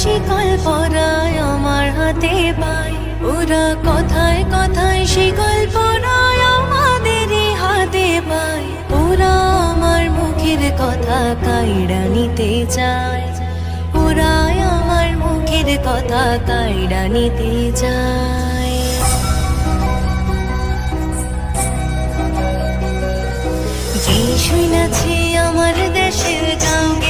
শিকল পরায় আমার হাতে পায়। ওরা কথায় কথায় শিকল পরায় আমাদেরই হাতে পায়। ওরা আমার মুখের কথা কাইড়া নিতে চায়। ওরা আমার মুখের কথা কাইড়া নিতে চায়। যে শুনেছি আমার দেশের গাঁও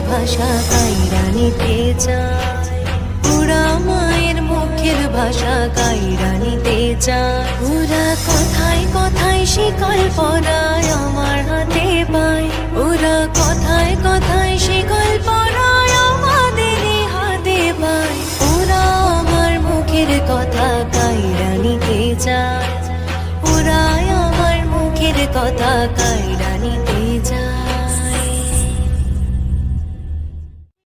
ভাষা কাইরা নিতে চায় ওরা মায়ের মুখের ভাষা কাইরা নিতে চায় ওরা কথায় কথায় শিকল পরায় আমার হাতে পায়। ওরা কথায় কথায় শিকল পরায় আমাদের হাতে পায়। ওরা আমার মুখের কথা কাইরা নিতে চায় ওরা আমার মুখের কথা কাইরা